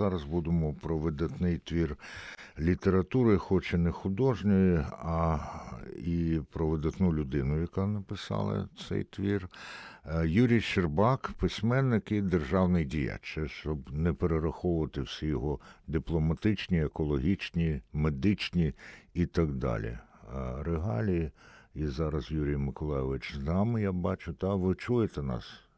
Зараз будемо про видатний твір літератури, хоч і не художньої, а і про видатну людину, яка написала цей твір. Е, Юрій Щербак, письменник і державний діяч, щоб не перераховувати всі його дипломатичні, екологічні, медичні і так далі. Е, Регалії. І зараз Юрій Миколайович з нами, я бачу, та ви чуєте нас?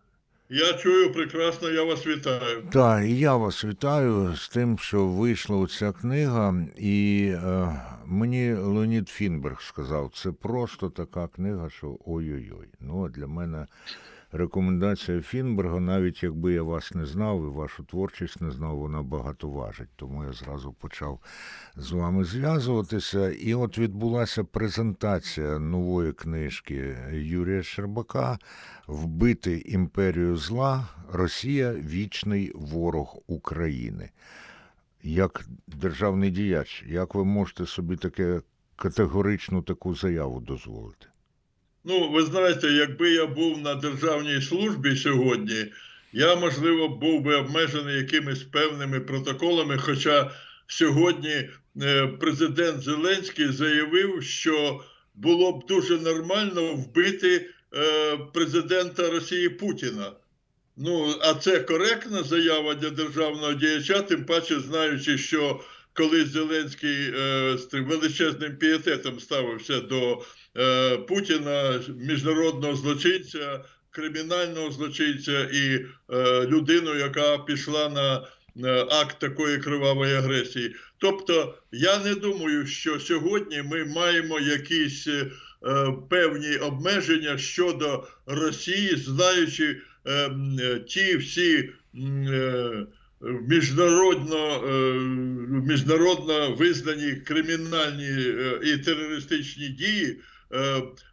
Я чую прекрасно, я вас вітаю. Так, і я вас вітаю з тим, що вийшла оця книга, і е, мені Леонід Фінберг сказав, це просто така книга, що ой-ой-ой. Ну, для мене рекомендація Фінберга, навіть якби я вас не знав і вашу творчість не знав, вона багато важить. Тому я зразу почав з вами зв'язуватися. І от відбулася презентація нової книжки Юрія Щербака Вбити імперію зла Росія вічний ворог України. Як державний діяч, як ви можете собі таке категоричну таку заяву дозволити? Ну, ви знаєте, якби я був на державній службі сьогодні, я, можливо, був би обмежений якимись певними протоколами. Хоча сьогодні е, президент Зеленський заявив, що було б дуже нормально вбити е, президента Росії Путіна. Ну, а це коректна заява для державного діяча, тим паче знаючи, що коли Зеленський е, з величезним пієтетом ставився до е, Путіна, міжнародного злочинця, кримінального злочинця і е, людину, яка пішла на акт такої кривавої агресії. Тобто, я не думаю, що сьогодні ми маємо якісь е, певні обмеження щодо Росії, знаючи ті всі. Міжнародно, міжнародно визнані кримінальні і терористичні дії,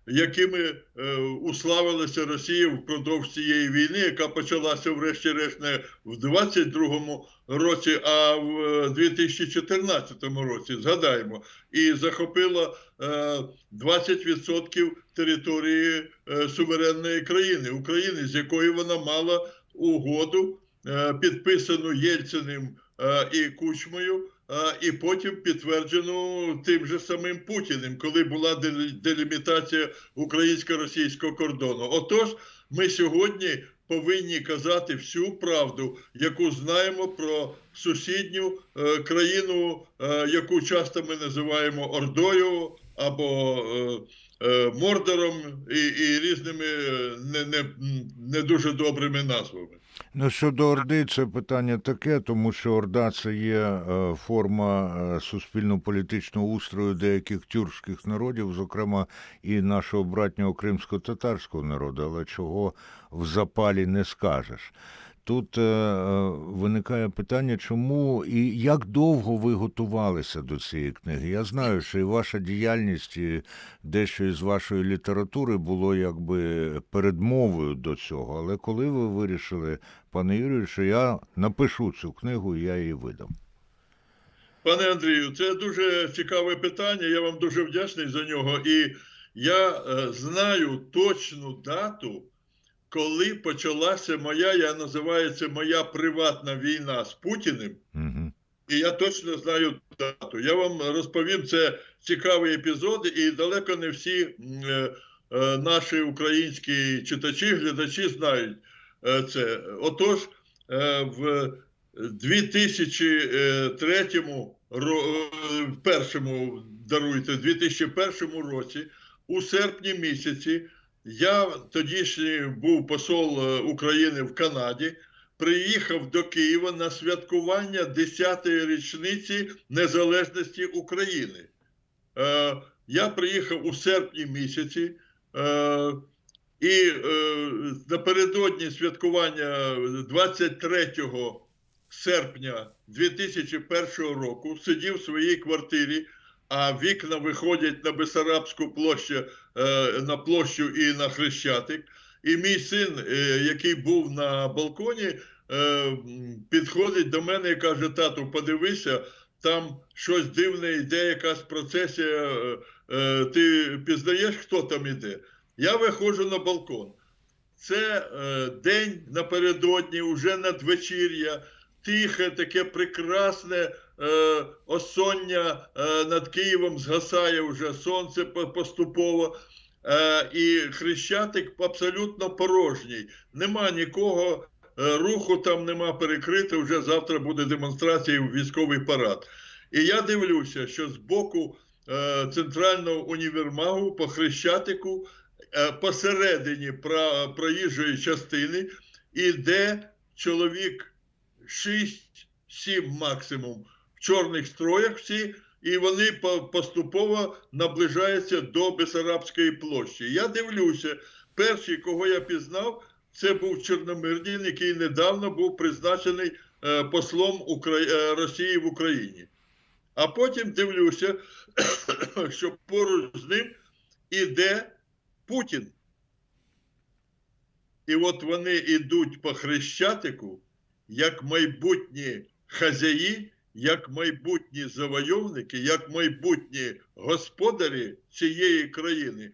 якими е, уславилася Росія впродовж цієї війни, яка почалася, врешті-решт, не в 22-му році, а в е, 2014 році, згадаємо, і захопила е, 20% території е, суверенної країни України, з якої вона мала угоду е, підписану Єльциним е, і Кучмою, е, і потім підтверджену тим же самим Путіним, коли була дел- делімітація українсько-російського кордону. Отож, ми сьогодні повинні казати всю правду, яку знаємо про сусідню е, країну, е, яку часто ми називаємо Ордою або е, е, Мордором і, і різними е, не, не, не дуже добрими назвами. Ну, щодо Орди, це питання таке, тому що Орда це є форма суспільно-політичного устрою деяких тюркських народів, зокрема і нашого братнього кримсько-татарського народу, але чого в запалі не скажеш. Тут е, е, виникає питання, чому і як довго ви готувалися до цієї книги? Я знаю, що і ваша діяльність, і дещо із вашої літератури було якби передмовою до цього. Але коли ви вирішили, пане Юрію, що я напишу цю книгу, і я її видам. Пане Андрію, це дуже цікаве питання. Я вам дуже вдячний за нього. І я е, знаю точну дату, коли почалася моя, я називаю це моя приватна війна з Путіним. Угу. І я точно знаю дату. Я вам розповім це цікавий епізод, і далеко не всі е, е, наші українські читачі, глядачі знають е, це. Отож, е, в 2003 ро- е, в першому, даруйте, 2001 році, у серпні місяці, я тодішній був посол е, України в Канаді приїхав до Києва на святкування 10-ї річниці незалежності України. Е, я приїхав у серпні місяці, е, і е, напередодні святкування 23 серпня 2001 року сидів в своїй квартирі, а вікна виходять на Бесарабську площу, е, на площу і на Хрещатик. І мій син, е, який був на балконі, е, підходить до мене і каже: Тату, подивися, там щось дивне йде, якась процесія. Ти пізнаєш, хто там іде? Я виходжу на балкон. Це день напередодні, уже надвечір'я. тихе, таке прекрасне осоння е, над Києвом згасає вже сонце поступово. Е, і Хрещатик абсолютно порожній. Нема нікого, е, руху там нема перекрито. Вже завтра буде демонстрація і військовий парад. І я дивлюся, що з боку е, центрального універмагу по Хрещатику е, посередині проїжджої частини іде чоловік 6-7 максимум чорних строях всі, і вони поступово наближаються до Бесарабської площі. Я дивлюся, перший, кого я пізнав, це був Чорномирдін, який недавно був призначений е, послом е, Росії в Україні. А потім дивлюся, що поруч з ним іде Путін. І от вони йдуть по хрещатику, як майбутні хазяї, як майбутні завойовники, як майбутні господарі цієї країни,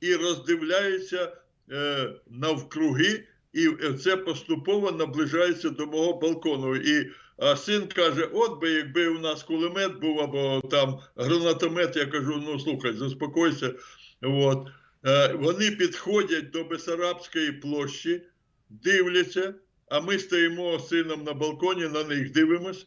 і роздивляються е, навкруги, і це поступово наближається до мого балкону. І а син каже: от би, якби у нас кулемет був або там гранатомет, я кажу: ну слухай, заспокойся. От. Е, Вони підходять до Бесарабської площі, дивляться, а ми стоїмо з сином на балконі, на них дивимось.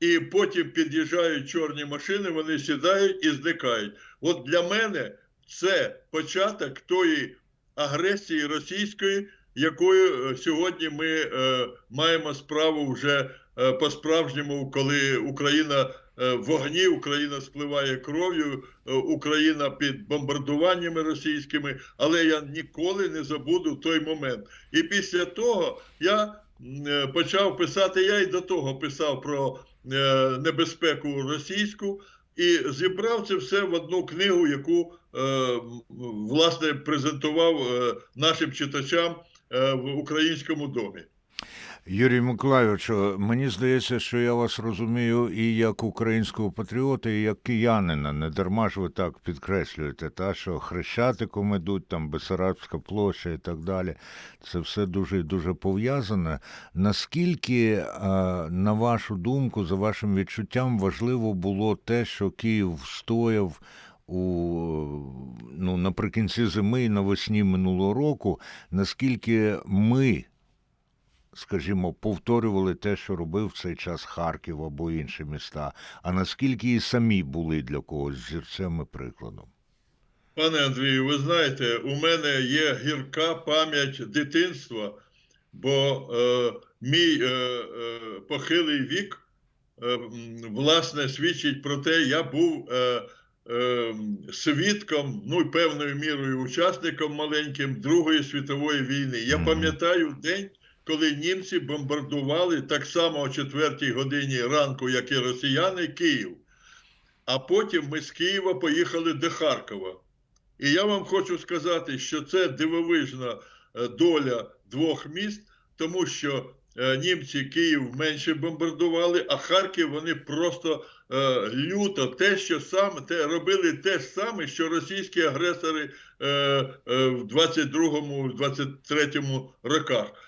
І потім під'їжджають чорні машини, вони сідають і зникають. От для мене це початок тої агресії російської, якою е, сьогодні ми е, маємо справу вже е, по-справжньому, коли Україна е, в вогні, Україна спливає кров'ю, е, Україна під бомбардуваннями російськими, але я ніколи не забуду той момент. І після того я почав писати, я й до того писав про небезпеку російську. І зібрав це все в одну книгу, яку е, власне презентував е, нашим читачам е, в українському домі. Юрій Миколайовичу, мені здається, що я вас розумію і як українського патріота, і як киянина. Не дарма ж ви так підкреслюєте, та що хрещатиком ідуть, там Бесарабська площа і так далі. Це все дуже дуже пов'язане. Наскільки, е, на вашу думку, за вашим відчуттям, важливо було те, що Київ встояв у ну наприкінці зими і навесні минулого року, наскільки ми скажімо, повторювали те, що робив в цей час Харків або інші міста, а наскільки і самі були для когось зірцем і прикладом. Пане Андрію, ви знаєте, у мене є гірка пам'ять дитинства, бо е, мій е, е, похилий вік, е, власне, свідчить про те, я був е, е, свідком, ну і певною мірою учасником маленьким Другої світової війни. Я пам'ятаю день, коли німці бомбардували так само о 4 годині ранку, як і росіяни, Київ. А потім ми з Києва поїхали до Харкова. І я вам хочу сказати, що це дивовижна е, доля двох міст, тому що е, німці Київ менше бомбардували, а Харків вони просто е, люто те, що саме те робили те ж саме, що російські агресори е, е, в 22-му, 23-му роках.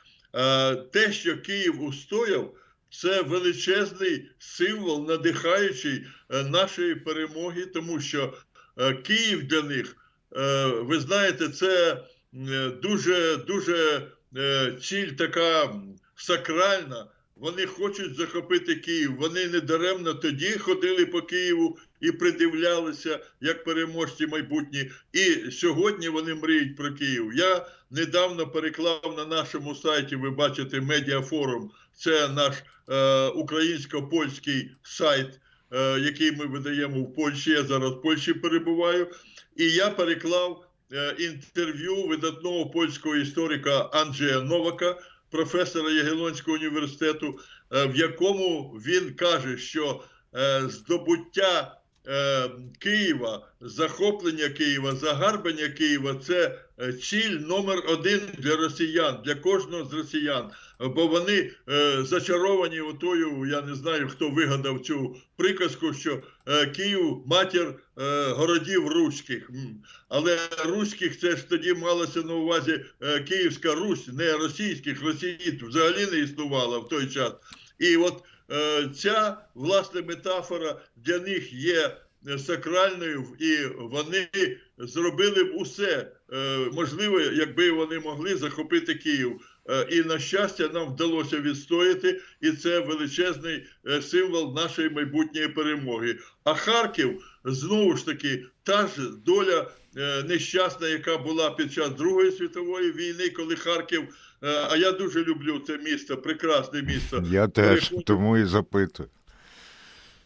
Те, що Київ устояв, це величезний символ, надихаючий е, нашої перемоги, тому що е, Київ для них, е, ви знаєте, це дуже дуже ціль така сакральна. Вони хочуть захопити Київ. Вони недаремно тоді ходили по Києву і придивлялися як переможці майбутні. І сьогодні вони мріють про Київ. Я недавно переклав на нашому сайті. Ви бачите медіафорум. Це наш е, українсько-польський сайт, е, який ми видаємо в Польщі. Я зараз в Польщі перебуваю. І я переклав е, інтерв'ю видатного польського історика Анджея Новака, професора Ягелонського університету, е, в якому він каже, що е, здобуття е, Києва, захоплення Києва, загарбання Києва це ціль номер один для росіян, для кожного з росіян. Бо вони е, зачаровані отою, я не знаю, хто вигадав цю приказку, що е, Київ матір е, городів руських. Але руських це ж тоді малося на увазі е, Київська Русь, не російських. Росії взагалі не існувала в той час. І от е, ця власне метафора для них є е, сакральною, і вони зробили б усе е, можливе, якби вони могли захопити Київ. Е, І на щастя, нам вдалося відстояти, і це величезний е, символ нашої майбутньої перемоги. А Харків знову ж таки та ж доля нещасна, яка була під час Другої світової війни, коли Харків. А я дуже люблю це місто, прекрасне місто. Я теж тому і запитую.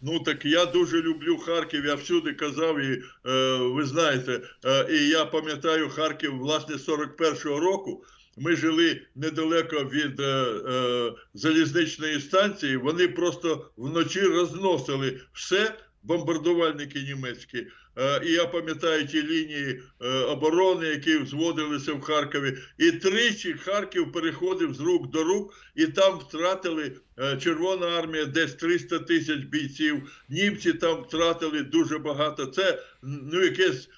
Ну так я дуже люблю Харків. Я всюди казав, і е, ви знаєте, е, і я пам'ятаю Харків власне 41-го року. Ми жили недалеко від е, е, залізничної станції. Вони просто вночі розносили все. Бомбардувальники німецькі, Е, і я пам'ятаю ті лінії е, оборони, які зводилися в Харкові. І тричі Харків переходив з рук до рук, і там втратили е, Червона армія десь 300 тисяч бійців. Німці там втратили дуже багато. Це ну якесь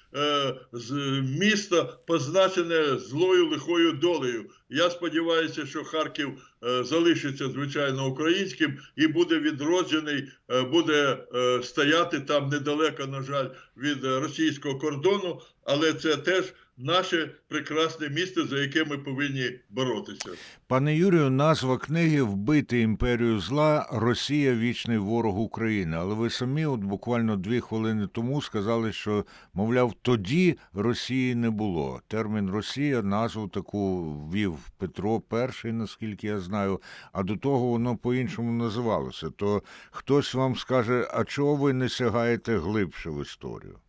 місто позначене злою лихою долею. Я сподіваюся, що Харків залишиться звичайно українським і буде відроджений, е, буде е, стояти там недалеко, на жаль, від е, російського кордону, але це теж наше прекрасне місто, за яке ми повинні боротися. Пане Юрію, назва книги Вбити імперію зла Росія вічний ворог України. Але ви самі, от буквально дві хвилини тому, сказали, що, мовляв, тоді Росії не було. Термін Росія назву таку ввів Петро І, наскільки я знаю, а до того воно по-іншому називалося. То хтось вам скаже, а чого ви не сягаєте глибше в історію?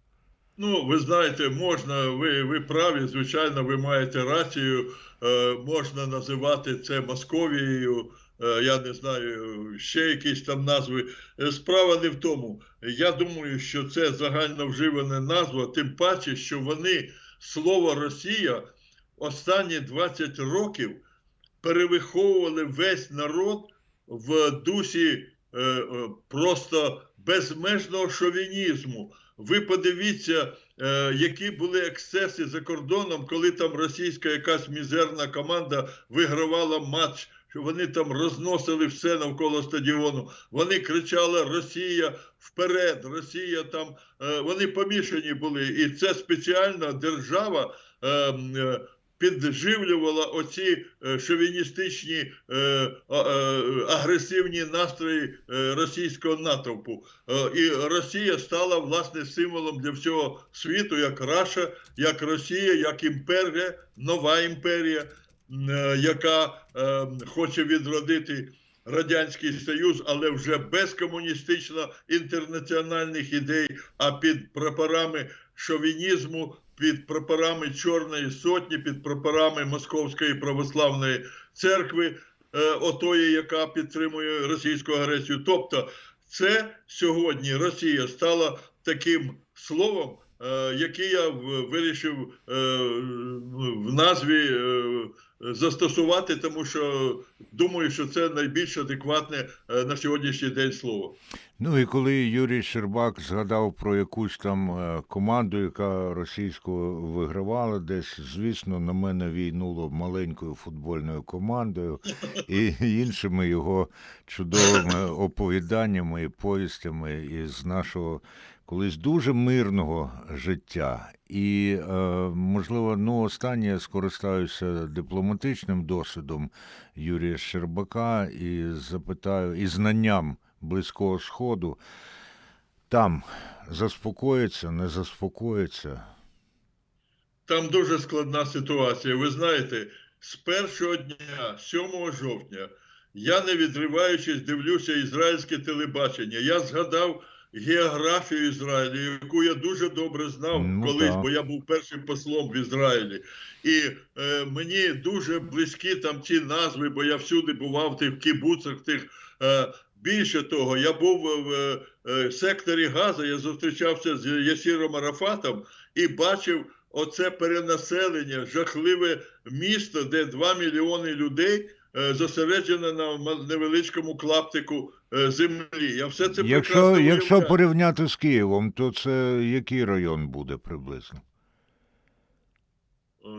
Ну, ви знаєте, можна, ви, ви праві, звичайно, ви маєте рацію. Е, можна називати це Московією, е, я не знаю, ще якісь там назви. Е, Справа не в тому. Я думаю, що це загально вживана назва, тим паче, що вони слово Росія останні 20 років перевиховували весь народ в дусі е, е, просто безмежного шовінізму. Ви подивіться, е, які були ексцеси за кордоном, коли там російська якась мізерна команда вигравала матч. Що вони там розносили все навколо стадіону. Вони кричали Росія вперед, Росія там. Е, вони помішані були. І це спеціальна держава е, е, підживлювала оці е, шовіністичні е, е, агресивні настрої російського натовпу. І Росія стала власне символом для всього світу, як Раша, як Росія, як імперія, нова імперія, яка хоче відродити. Радянський Союз, але вже без комуністично-інтернаціональних ідей, а під прапорами шовінізму, під прапорами Чорної сотні, під прапорами Московської православної церкви, е, отої, яка підтримує російську агресію. Тобто, це сьогодні Росія стала таким словом, е, яке я вирішив е, в назві застосувати, тому що думаю, що це найбільш адекватне на сьогоднішній день слово. Ну і коли Юрій Щербак згадав про якусь там е, команду, яка російську вигравала десь, звісно, на мене війнуло маленькою футбольною командою і іншими його чудовими оповіданнями і повістями із нашого колись дуже мирного життя. І, е, можливо, ну, останнє я скористаюся дипломатичним досвідом Юрія Щербака і запитаю, і знанням Близького Сходу. Там заспокоїться, не заспокоїться. Там дуже складна ситуація. Ви знаєте, з першого дня, 7 жовтня, я не відриваючись дивлюся ізраїльське телебачення. Я згадав географію Ізраїлю, яку я дуже добре знав Ну, колись, так. бо я був першим послом в Ізраїлі. І е, мені дуже близькі там ці назви, бо я всюди бував в тих кібуцах, тих. Е, Більше того, я був в е, е, секторі Газа, я зустрічався з Ясіром Арафатом і бачив оце перенаселення, жахливе місто, де 2 мільйони людей е, зосереджено на невеличкому клаптику е, землі. Я все це Якщо, якщо порівняти з Києвом, то це який район буде приблизно?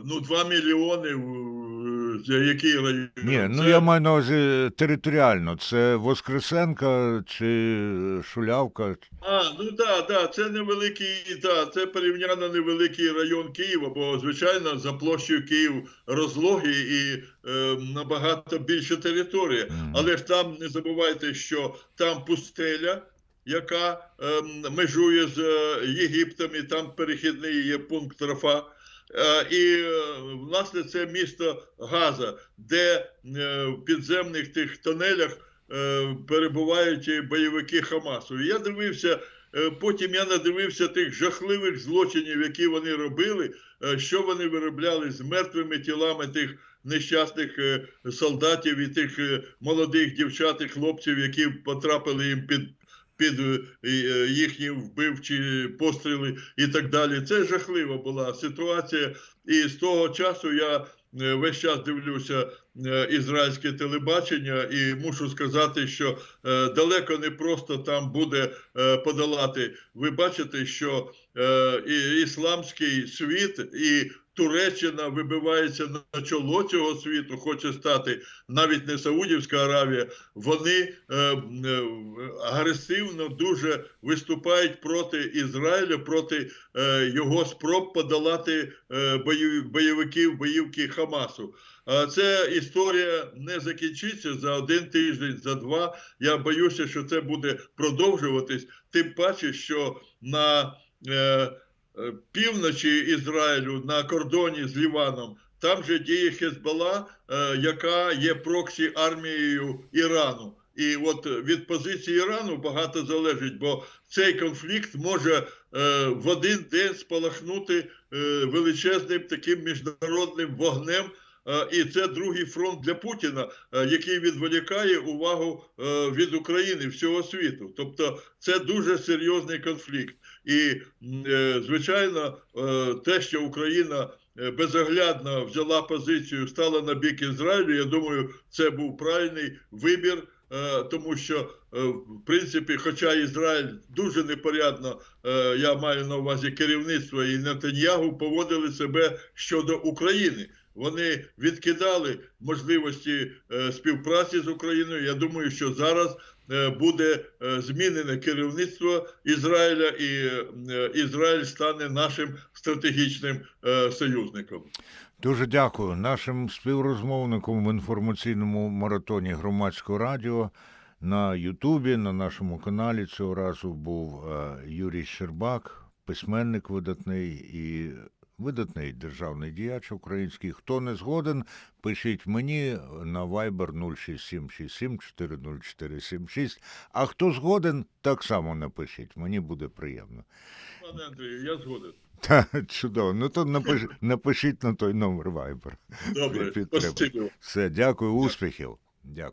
Ну, 2 мільйони, е, який район? Ні, ну Це- я маю на увазі територіально. Це Воскресенка чи Шулявка. А, ну так, да, це невеликий, да, це порівняно невеликий район Києва, бо звичайно за площею Київ розлогий і е, набагато більша територія. Мгм. Але ж там не забувайте, що там пустеля, яка ем, межує з е, Єгиптом, і там перехідний є пункт Рафа. Е, І е, власне це місто Газа, де е, в підземних тих тонелях перебувають бойовики Хамасу. Я дивився. Потім я надивився тих жахливих злочинів, які вони робили, що вони виробляли з мертвими тілами тих нещасних солдатів і тих молодих дівчат і хлопців, які потрапили їм під, під е, е, їхні вбивчі постріли і так далі. Це жахлива була ситуація. І з того часу я е, весь час дивлюся ізраїльське телебачення, і мушу сказати, що далеко не просто там буде подолати. Ви бачите, що ісламський світ і Туреччина вибивається на чоло цього світу, хоче стати навіть не Саудівська Аравія. Вони е, е, агресивно дуже виступають проти Ізраїля, проти е, його спроб подолати е, бойов- бойовиків, боївки Хамасу. А Це історія не закінчиться за один тиждень, за два. Я боюся, що це буде продовжуватись. Тим паче, що на е, півночі Ізраїлю на кордоні з Ліваном. Там же діє Хезбола, е, яка є проксі армією Ірану. І от від позиції Ірану багато залежить, бо цей конфлікт може е, в один день спалахнути е, величезним таким міжнародним вогнем. Е, І це другий фронт для Путіна, е, який відволікає увагу е, від України всього світу. Тобто це дуже серйозний конфлікт. І е, звичайно, е, те, що Україна е, безоглядно взяла позицію, стала на бік Ізраїлю. Я думаю, це був правильний вибір. Тому що, в принципі, хоча Ізраїль дуже непорядно, я маю на увазі керівництво і Нетаньягу, поводили себе щодо України. Вони відкидали можливості співпраці з Україною. Я думаю, що зараз буде е, змінене керівництво Ізраїля, і е, Ізраїль стане нашим стратегічним е, союзником. Дуже дякую нашим співрозмовникам в інформаційному маратоні громадського радіо. На Ютубі, на нашому каналі цього разу був е, Юрій Щербак, письменник видатний і видатний державний діяч український. Хто не згоден, пишіть мені на Viber 06767 40476. А хто згоден, так само напишіть. Мені буде приємно. Пане Андрію, я згоден. Та чудово. Ну то напиш, напишіть на той номер Viber. Добре, Все, дякую, успіхів. Дякую.